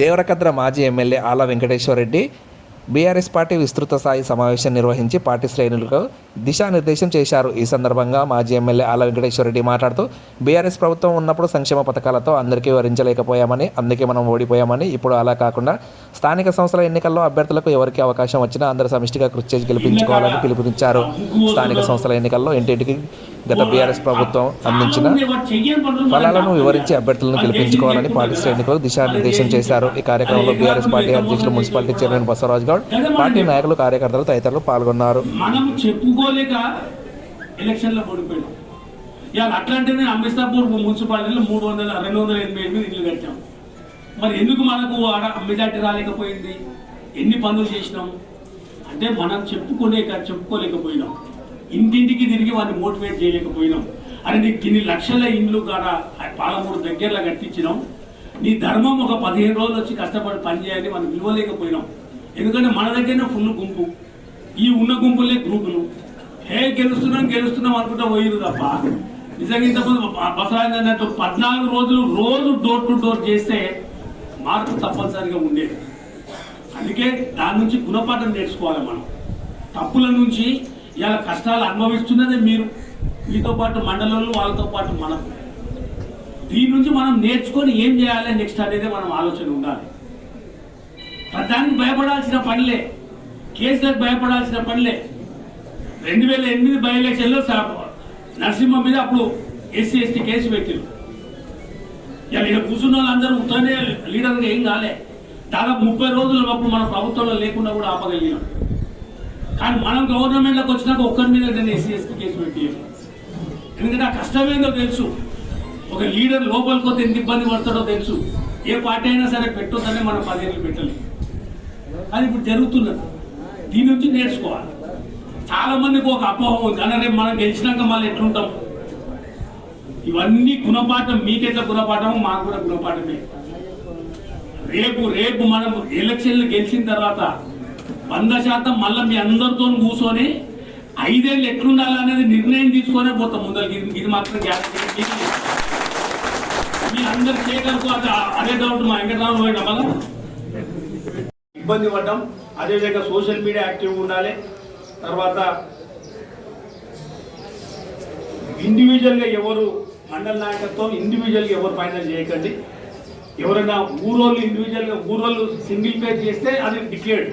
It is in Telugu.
దేవరకద్ర మాజీ MLA Ala Venkateswara Reddy BRS party విస్తృత స్థాయి సమావేశం నిర్వహించి పార్టీ శ్రేణులకు దిశానిర్దేశం చేశారు. ఈ సందర్భంగా మాజీ ఎమ్మెల్యే ఆల వెంకటేశ్వరరెడ్డి మాట్లాడుతూ బీఆర్ఎస్ ప్రభుత్వం ఉన్నప్పుడు సంక్షేమ పథకాలతో అందరికీ వివరించలేకపోయామని అందుకే మనం ఓడిపోయామని ఇప్పుడు అలా కాకుండా స్థానిక సంస్థల ఎన్నికల్లో అభ్యర్థులకు ఎవరికి అవకాశం వచ్చినా అందరూ సమిష్టిగా కృషి చేసి గెలిపించుకోవాలని పిలుపునిచ్చారు. స్థానిక సంస్థల ఎన్నికల్లో ఇంటింటికి గత బీఆర్ఎస్ ప్రభుత్వం అందించిన ఫలాలను వివరించి అభ్యర్థులను గెలిపించుకోవాలని పార్టీ శ్రేణులకు దిశానిర్దేశం చేశారు. ఈ కార్యక్రమంలో బీఆర్ఎస్ పార్టీ అధ్యక్షులు municipality chairman Basavaraj Goud party నాయకులు కార్యకర్తలు తదితరులు పాల్గొన్నారు. ఎలక్షన్లో ఓడిపోయినాం ఇవాళ అట్లాంటినే అంబేద్కర్పూర్ మున్సిపాలిటీలో మూడు వందల రెండు వందల ఎనభై ఎనిమిది ఇల్లు కట్టాం. మరి ఎందుకు మనకు ఆడ మెజార్టీ రాలేకపోయింది? ఎన్ని పనులు చేసినాం? అంటే మనం చెప్పుకునే చెప్పుకోలేకపోయినాం. ఇంటింటికి తిరిగి వాడిని మోటివేట్ చేయలేకపోయినాం. అని నీకు ఇన్ని లక్షల ఇండ్లు కాడ పాలమూరు దగ్గరలో కట్టించినాం. నీ ధర్మం ఒక పదిహేను రోజులు వచ్చి కష్టపడి పని చేయాలి మనం విలువలేకపోయినాం ఎందుకంటే మన దగ్గరనే ఫుల్ గుంపు. ఈ ఉన్న గుంపులే గ్రూపులు. హే గెలుస్తున్నాం గెలుస్తున్నాం అనుకుంటా పోయిరు తప్ప. నిజంగా ఇంతకుముందు బసరాజు అన్నట్టు పద్నాలుగు రోజులు రోజు డోర్ టు డోర్ చేస్తే మార్పు తప్పనిసరిగా ఉండేది అందుకే దాని నుంచి గుణపాఠం నేర్చుకోవాలి మనం. తప్పుల నుంచి ఇవాళ కష్టాలు అనుభవిస్తున్నదే మీరు. మీతో పాటు మండలంలో వాళ్ళతో పాటు మనం దీని నుంచి మనం నేర్చుకొని ఏం చేయాలి నెక్స్ట్ అనేది మనం ఆలోచన ఉండాలి. ప్రధానికి భయపడాల్సిన పనిలే కేసులకు భయపడాల్సిన పనిలే. రెండు వేల ఎనిమిది బై ఎలక్షన్లో నరసింహ మీద అప్పుడు ఎస్సీ ఎస్టీ కేసు పెట్టారు. ఇలా ఇక్కడ కూర్చున్న వాళ్ళందరూ ఉత్తరనే లీడర్గా ఏం కాలే. దాదాపు ముప్పై రోజుల అప్పుడు మన ప్రభుత్వంలో లేకుండా కూడా ఆపగలిగినాం. కానీ మనం గవర్నమెంట్లోకి వచ్చినాక ఒక్కరి మీద నేను ఎస్సీ కేసు పెట్టాను ఎందుకంటే ఆ కష్టమేందో తెలుసు. ఒక లీడర్ లోపలికి పోతే ఎంత ఇబ్బంది పడతాడో తెలుసు. ఏ పార్టీ అయినా సరే పెట్టొద్దనే మనం పదేళ్ళు పెట్టలేదు అది ఇప్పుడు జరుగుతున్నది. దీని నుంచి నేర్చుకోవాలి. చాలా మందికి ఒక అపోహ ఉంది. అన్న రేపు మనం గెలిచినాక మళ్ళీ ఎట్లుంటాం? ఇవన్నీ గుణపాఠం. మీకెట్లా గుణపాఠమో మాకు కూడా గుణపాఠమే. రేపు రేపు మనం ఎలక్షన్లు గెలిచిన తర్వాత వంద శాతం మళ్ళీ మీ అందరితో కూర్చొని ఐదేళ్ళు ఎట్లుండాలనేది నిర్ణయం తీసుకొనే పోతాం ముందరికి ఇది మాత్రం గ్యారెంటీ మీ అందరు చేయగలకు అది అదే డౌట్ మా వెంకటరావు పోయినా మళ్ళా ఇబ్బంది పడ్డాం. అదేవిధంగా సోషల్ మీడియా యాక్టివ్ ఉండాలి. తర్వాత ఇండివిజువల్గా ఎవరు మండల నాయకత్వం ఇండివిజువల్గా ఎవరు ఫైనల్ చేయకండి. ఎవరైనా ఊరోళ్ళు ఇండివిజువల్గా ఊరోళ్ళు సింగిల్ పేర్ చేస్తే అది డిక్లేర్డ్